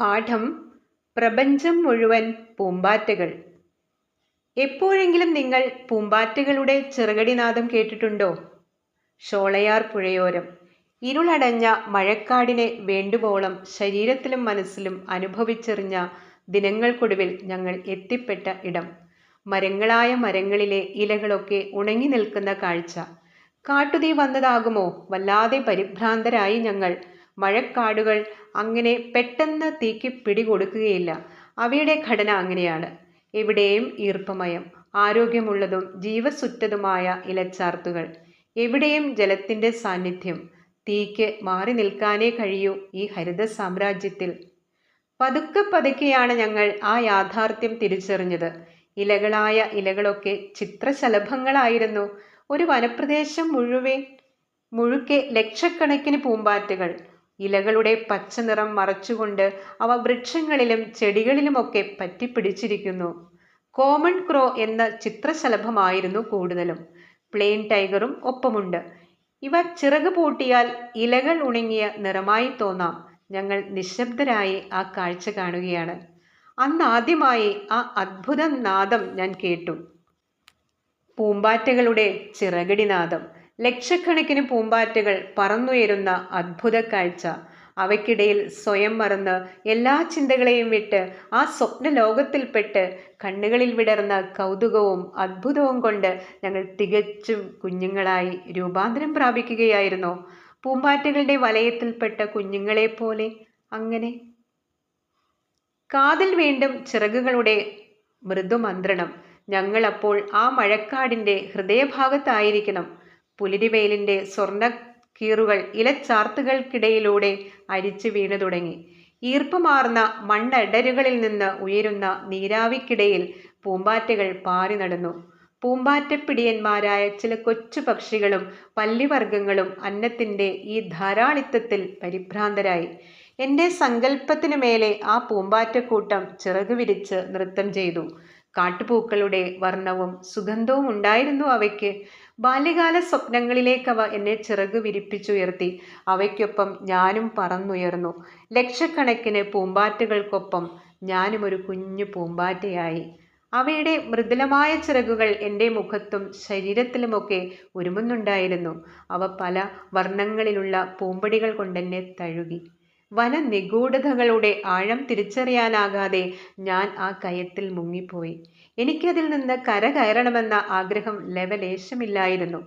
പാഠം പ്രപഞ്ചം മുഴുവൻ പൂമ്പാറ്റകൾ. എപ്പോഴെങ്കിലും നിങ്ങൾ പൂമ്പാറ്റകളുടെ ചെറുകടിനാദം കേട്ടിട്ടുണ്ടോ? ഷോളയാർ പുഴയോരം ഇരുളടഞ്ഞ മഴക്കാടിനെ വേണ്ടുവോളം ശരീരത്തിലും മനസ്സിലും അനുഭവിച്ചെറിഞ്ഞ ദിനങ്ങൾക്കൊടുവിൽ ഞങ്ങൾ എത്തിപ്പെട്ട ഇടം. മരങ്ങളായ മരങ്ങളിലെ ഇലകളൊക്കെ ഉണങ്ങി നിൽക്കുന്ന കാഴ്ച. കാട്ടുതീ വന്നതാകുമോ? വല്ലാതെ പരിഭ്രാന്തരായി ഞങ്ങൾ മഴക്കാടുകൾ അങ്ങനെ പെട്ടെന്ന് തീക്ക് പിടികൊടുക്കുകയില്ല. അവയുടെ ഘടന അങ്ങനെയാണ്. എവിടെയും ഈർപ്പമയം ആരോഗ്യമുള്ളതും ജീവസുറ്റതുമായ ഇലച്ചാർത്തുകൾ. എവിടെയും ജലത്തിന്റെ സാന്നിധ്യം. തീക്ക് മാറി നിൽക്കാനേ കഴിയൂ ഈ ഹരിത സാമ്രാജ്യത്തിൽ. പതുക്കെ പതുക്കെയാണ് ഞങ്ങൾ ആ യാഥാർത്ഥ്യം തിരിച്ചറിഞ്ഞത്. ഇലകളായ ഇലകളൊക്കെ ചിത്രശലഭങ്ങളായിരുന്നു. ഒരു വനപ്രദേശം മുഴുവൻ മുഴുക്കെ ലക്ഷക്കണക്കിന് പൂമ്പാറ്റകൾ. ഇലകളുടെ പച്ച നിറം മറച്ചുകൊണ്ട് അവ വൃക്ഷങ്ങളിലും ചെടികളിലുമൊക്കെ പറ്റിപ്പിടിച്ചിരിക്കുന്നു. കോമൺ ക്രോ എന്ന ചിത്രശലഭമായിരുന്നു കൂടുതലും. പ്ലെയിൻ ടൈഗറും ഒപ്പമുണ്ട്. ഇവ ചിറക് പൂട്ടിയാൽ ഇലകൾ ഉണങ്ങിയ നിറമായി തോന്നാം. ഞങ്ങൾ നിശബ്ദരായി ആ കാഴ്ച കാണുകയാണ്. അന്ന് ആദ്യമായി ആ അത്ഭുത നാദം ഞാൻ കേട്ടു. പൂമ്പാറ്റകളുടെ ചിറകടിനാദം ലക്ഷക്കണക്കിന് പൂമ്പാറ്റകൾ പറന്നുയരുന്ന അത്ഭുത കാഴ്ച. അവയ്ക്കിടയിൽ സ്വയം മറന്ന് എല്ലാ ചിന്തകളെയും വിട്ട് ആ സ്വപ്ന ലോകത്തിൽപ്പെട്ട് കണ്ണുകളിൽ വിടർന്ന കൗതുകവും അത്ഭുതവും കൊണ്ട് ഞങ്ങൾ തികച്ചും കുഞ്ഞുങ്ങളായി രൂപാന്തരം പ്രാപിക്കുകയായിരുന്നു. പൂമ്പാറ്റകളുടെ വലയത്തിൽപ്പെട്ട കുഞ്ഞുങ്ങളെ പോലെ അങ്ങനെ. കാതിൽ വീണ്ടും ചിറകുകളുടെ മൃദുമന്ത്രണം. ഞങ്ങളപ്പോൾ ആ മഴക്കാടിന്റെ ഹൃദയഭാഗത്തായിരിക്കണം. പുലിരിവെയിലിന്റെ സ്വർണ കീറുകൾ ഇലച്ചാർത്തുകൾക്കിടയിലൂടെ അരിച്ചു വീണു തുടങ്ങി. ഈർപ്പമാർന്ന മണ്ണടരുകളിൽ നിന്ന് ഉയരുന്ന നീരാവിക്കിടയിൽ പൂമ്പാറ്റകൾ പാറി നടന്നു. പൂമ്പാറ്റപ്പിടിയന്മാരായ ചില കൊച്ചു പക്ഷികളും പല്ലിവർഗങ്ങളും അന്നത്തിന്റെ ഈ ധാരാളിത്തത്തിൽ പരിഭ്രാന്തരായി. എന്റെ സങ്കല്പത്തിനു മേലെ ആ പൂമ്പാറ്റക്കൂട്ടം ചിറകു വിരിച്ച് നൃത്തം ചെയ്തു. കാട്ടുപൂക്കളുടെ വർണവും സുഗന്ധവും ഉണ്ടായിരുന്നു അവയ്ക്ക്. ബാല്യകാല സ്വപ്നങ്ങളിലേക്കവ എന്നെ ചിറക് വിരിപ്പിച്ചുയർത്തി. അവയ്ക്കൊപ്പം ഞാനും പറന്നുയർന്നു. ലക്ഷക്കണക്കിന് പൂമ്പാറ്റകൾക്കൊപ്പം ഞാനും ഒരു കുഞ്ഞു പൂമ്പാറ്റയായി. അവയുടെ മൃദുലമായ ചിറകുകൾ എന്റെ മുഖത്തും ശരീരത്തിലുമൊക്കെ ഉരുമുന്നുണ്ടായിരുന്നു അവ പല വർണങ്ങളിലുള്ള പൂമ്പടികൾ കൊണ്ടെന്നെ തഴുകി. വന നിഗൂഢതകളുടെ ആഴം തിരിച്ചറിയാനാകാതെ ഞാൻ ആ കയത്തിൽ മുങ്ങിപ്പോയി. എനിക്കതിൽ നിന്ന് കര കയറണമെന്ന ആഗ്രഹം ലവലേശമില്ലായിരുന്നു.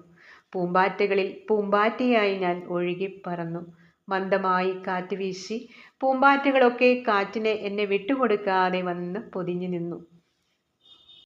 പൂമ്പാറ്റകളിൽ പൂമ്പാറ്റയായി ഞാൻ ഒഴുകി പറന്നു. മന്ദമായി കാറ്റ് വീശി. പൂമ്പാറ്റകളൊക്കെ കാറ്റിനെ എന്നെ വിട്ടുകൊടുക്കാതെ വന്ന് പൊതിഞ്ഞു നിന്നു.